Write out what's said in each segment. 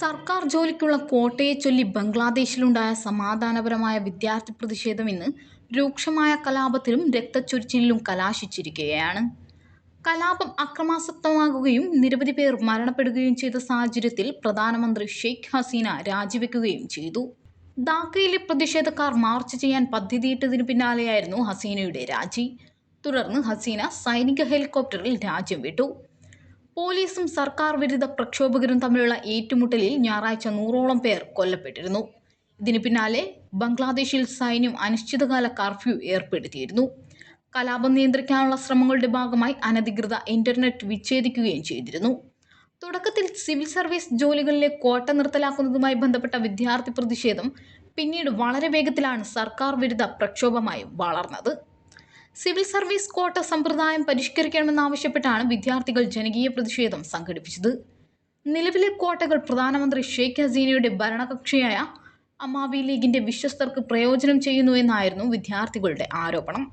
സർക്കാർ ജോലിക്കുള്ള കോട്ടയെ ചൊല്ലി ബംഗ്ലാദേശിലുണ്ടായ സമാധാനപരമായ വിദ്യാർത്ഥി പ്രതിഷേധം ഇന്ന് രൂക്ഷമായ കലാപത്തിലും രക്തച്ചൊരിച്ചിലും കലാശിച്ചിരിക്കുകയാണ്. കലാപം അക്രമാസക്തമാകുകയും നിരവധി പേർ മരണപ്പെടുകയും ചെയ്ത സാഹചര്യത്തിൽ പ്രധാനമന്ത്രി ഷെയ്ഖ് ഹസീന രാജിവെക്കുകയും ചെയ്തു. ധാക്കയിലെ പ്രതിഷേധക്കാർ മാർച്ച് ചെയ്യാൻ പദ്ധതിയിട്ടതിനു പിന്നാലെയായിരുന്നു ഹസീനയുടെ രാജി. തുടർന്ന് ഹസീന സൈനിക ഹെലികോപ്റ്ററിൽ രാജ്യം വിട്ടു. പോലീസും സർക്കാർ വിരുദ്ധ പ്രക്ഷോഭകരും തമ്മിലുള്ള ഏറ്റുമുട്ടലിൽ ഞായറാഴ്ച നൂറോളം പേർ കൊല്ലപ്പെട്ടിരുന്നു. ഇതിനു പിന്നാലെ ബംഗ്ലാദേശിൽ സൈന്യം അനിശ്ചിതകാല കർഫ്യൂ ഏർപ്പെടുത്തിയിരുന്നു. കലാപം നിയന്ത്രിക്കാനുള്ള ശ്രമങ്ങളുടെ ഭാഗമായി അനധികൃത ഇന്റർനെറ്റ് വിച്ഛേദിക്കുകയും ചെയ്തിരുന്നു. തുടക്കത്തിൽ സിവിൽ സർവീസ് ജോലികളിലെ കോട്ട നിർത്തലാക്കുന്നതുമായി ബന്ധപ്പെട്ട വിദ്യാർത്ഥി പ്രതിഷേധം പിന്നീട് വളരെ വേഗത്തിലാണ് സർക്കാർ വിരുദ്ധ പ്രക്ഷോഭമായി വളർന്നത്. സിവിൽ സർവീസ് കോട്ട സമ്പ്രദായം പരിഷ്കരിക്കണമെന്നാവശ്യപ്പെട്ടാണ് വിദ്യാർത്ഥികൾ ജനകീയ പ്രതിഷേധം സംഘടിപ്പിച്ചത്. നിലവിലെ കോട്ടകൾ പ്രധാനമന്ത്രി ഷെയ്ഖ് ഹസീനയുടെ ഭരണകക്ഷിയായ അമാവി ലീഗിന്റെ വിശ്വസ്തർക്ക് പ്രയോജനം ചെയ്യുന്നു എന്നായിരുന്നു വിദ്യാർത്ഥികളുടെ ആരോപണം.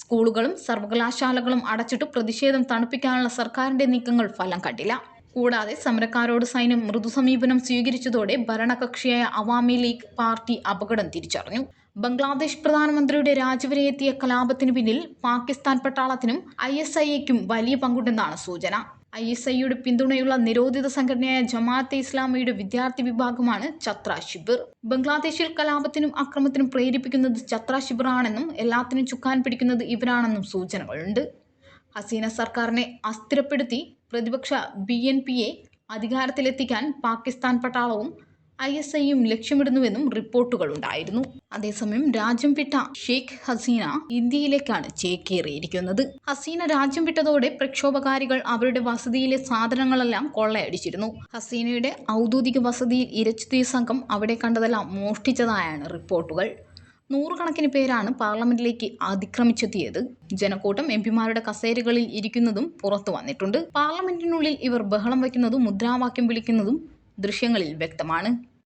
സ്കൂളുകളും സർവകലാശാലകളും അടച്ചിട്ട് പ്രതിഷേധം തണുപ്പിക്കാനുള്ള സർക്കാരിന്റെ നീക്കങ്ങൾ ഫലം കണ്ടില്ല. കൂടാതെ സമരക്കാരോട് സൈന്യം മൃദുസമീപനം സ്വീകരിച്ചതോടെ ഭരണകക്ഷിയായ അവാമി ലീഗ് പാർട്ടി അപകടം തിരിച്ചറിഞ്ഞു. ബംഗ്ലാദേശ് പ്രധാനമന്ത്രിയുടെ രാജിവരെ എത്തിയ കലാപത്തിന് പിന്നിൽ പാകിസ്ഥാൻ പട്ടാളത്തിനും ഐ എസ് ഐ എക്കും വലിയ പങ്കുണ്ടെന്നാണ് സൂചന. ഐ എസ് ഐയുടെ പിന്തുണയുള്ള നിരോധിത സംഘടനയായ ജമാഅത്തെ ഇസ്ലാമിയുടെ വിദ്യാർത്ഥി വിഭാഗമാണ് ചത്ര ശിബിർ. ബംഗ്ലാദേശിൽ കലാപത്തിനും അക്രമത്തിനും പ്രേരിപ്പിക്കുന്നത് ചത്ര ശിബിറാണെന്നും എല്ലാത്തിനും ചുക്കാൻ പിടിക്കുന്നത് ഇവരാണെന്നും സൂചനകളുണ്ട്. ഹസീന സർക്കാരിനെ അസ്ഥിരപ്പെടുത്തി പ്രതിപക്ഷ ബി എൻ പിയെ അധികാരത്തിലെത്തിക്കാൻ പാകിസ്ഥാൻ പട്ടാളവും ഐ എസ് ഐയും ലക്ഷ്യമിടുന്നുവെന്നും റിപ്പോർട്ടുകളുണ്ടായിരുന്നു അതേസമയം രാജ്യം വിട്ട ഷെയ്ഖ് ഹസീന ഇന്ത്യയിലേക്കാണ് ചേക്കേറിയിരിക്കുന്നത്. ഹസീന രാജ്യം വിട്ടതോടെ പ്രക്ഷോഭകാരികൾ അവരുടെ വസതിയിലെ സാധനങ്ങളെല്ലാം കൊള്ളയടിച്ചിരുന്നു. ഹസീനയുടെ ഔദ്യോഗിക വസതിയിൽ ഇരച്ചുതീ സംഘം അവിടെ കണ്ടതെല്ലാം മോഷ്ടിച്ചതായാണ് റിപ്പോർട്ടുകൾ. നൂറുകണക്കിന് പേരാണ് പാർലമെന്റിലേക്ക് അതിക്രമിച്ചെത്തിയത്. ജനക്കൂട്ടം എം പിമാരുടെ കസേരകളിൽ ഇരിക്കുന്നതും പുറത്തു വന്നിട്ടുണ്ട്. പാർലമെന്റിനുള്ളിൽ ഇവർ ബഹളം വയ്ക്കുന്നതും മുദ്രാവാക്യം വിളിക്കുന്നതും ദൃശ്യങ്ങളിൽ വ്യക്തമാണ്.